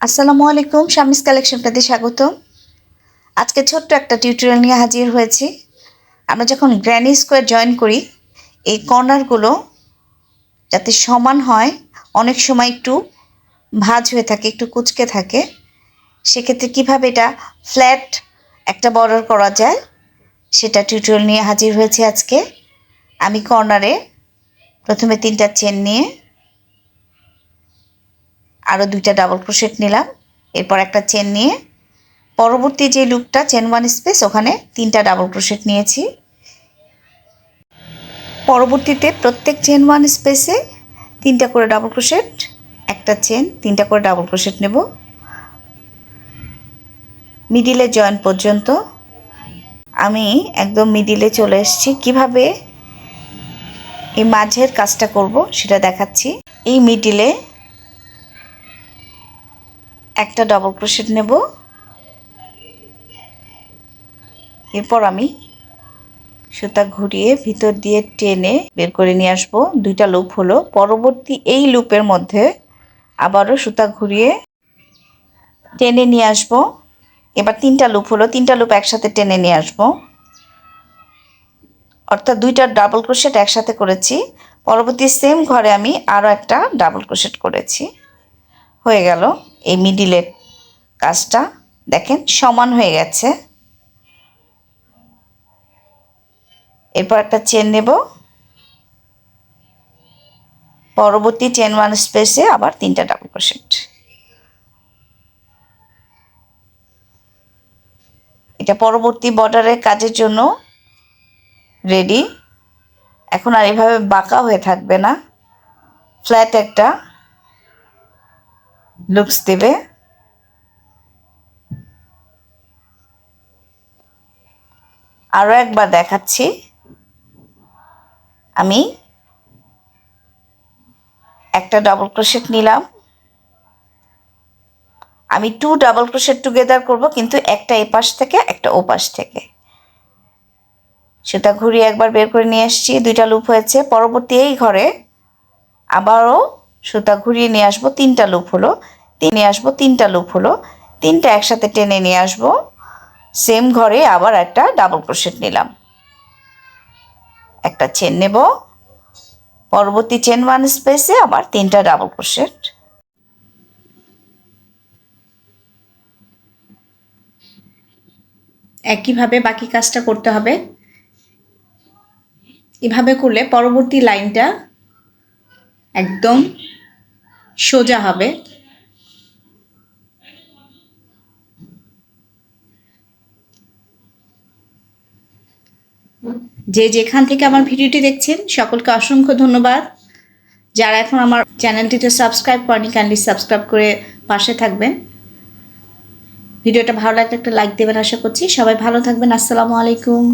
আসসালামু আলাইকুম, শামিস কালেকশনটাতে স্বাগত আজকে ছোট্ট একটা টিউটোরিয়াল নিয়ে হাজির হয়েছি। আমরা যখন গ্র্যানি স্কোয়ার জয়েন করি, এই কর্নারগুলো যাতে সমান হয়, অনেক সময় একটু ভাঁজ হয়ে থাকে, একটু কুচকে থাকে, সেক্ষেত্রে কীভাবে এটা ফ্ল্যাট একটা বর্ডার করা যায়, সেটা টিউটোরিয়াল নিয়ে হাজির হয়েছে আজকে। আমি কর্নারে প্রথমে তিনটা চেন নিয়ে আরও দুইটা ডাবল ক্রোশেট নিলাম। এরপর একটা চেন নিয়ে পরবর্তী যে লুকটা চেন ওয়ান স্পেস ওখানে তিনটা ডাবল ক্রোশেট নিয়েছি। পরবর্তীতে প্রত্যেক চেন ওয়ান স্পেসে তিনটা করে ডাবল ক্রোশেট একটা চেন তিনটা করে ডাবল ক্রোশেট নেব। মিডিলে জয়েন্ট পর্যন্ত। আমি একদম মিডিলে চলে এসেছি। কীভাবে এই মাঝের কাজটা করব সেটা দেখাচ্ছি। এই মিডিলে একটা ডবল ক্রোশেট নেব। এরপর আমি সুতা ঘুরিয়ে ভিতর দিয়ে টেনে বের করে নিয়ে আসব। দুইটা লুপ হলো। পরবর্তী এই লুপের মধ্যে আবারও সুতা ঘুরিয়ে টেনে নিয়ে আসব। এবার তিনটা লুপ হলো। তিনটা লুপ একসাথে টেনে নিয়ে আসব। অর্থাৎ দুইটা ডাবল ক্রোশেট একসাথে করেছি। পরবর্তী সেম ঘরে আমি আরও একটা ডাবল ক্রোশেট করেছি। হয়ে গেল। এই মিডিলের কাজটা দেখেন, সমান হয়ে গেছে। এরপর একটা চেন নেব। পরবর্তী চেন ওয়ান স্পেসে আবার তিনটা ডাবল ক্রোশেট এটা পরবর্তী বর্ডারের কাজের জন্য রেডি এখন আর এভাবে বাঁকা হয়ে থাকবে না। ফ্ল্যাট একটা লুকস দেবে আরও একবার দেখাচ্ছি। আমি একটা ডাবল ক্রোশেট নিলাম। আমি টু ডাবল ক্রোশেট টুগেদার করব, কিন্তু একটা এপাশ থেকে, একটা ওপাশ থেকে। সেটা ঘুরিয়ে একবার বের করে নিয়ে এসেছি, দুইটা লুপ হয়েছে। পরবর্তী এই ঘরে আবারও সুতা ঘুরিয়ে নিয়ে আসব, তিনটা লুপ হলো। নিয়ে আসব, তিনটা লুপ হলো। তিনটা একসাথে টেনে নিয়ে আসব। সেম ঘরে আবার একটা ডাবল ক্রোশেট নিলাম। একটা চেন নেব। পরবর্তী চেন ওয়ান স্পেসে আবার তিনটা ডাবল ক্রোশেট একইভাবে বাকি কাজটা করতে হবে। এভাবে করলে পরবর্তী লাইনটা একদম সোজা হবে। যে যেখান থেকে আমার ভিডিওটি দেখছেন, সকলকে অসংখ্য ধন্যবাদ। যারা এখন আমার চ্যানেলটিতে সাবস্ক্রাইব করেনি কাইন্ডলি সাবস্ক্রাইব করে পাশে থাকবেন। ভিডিওটা ভালো লাগলে একটা লাইক দেবেন আশা করছি। সবাই ভালো থাকবেন। আসসালামু আলাইকুম।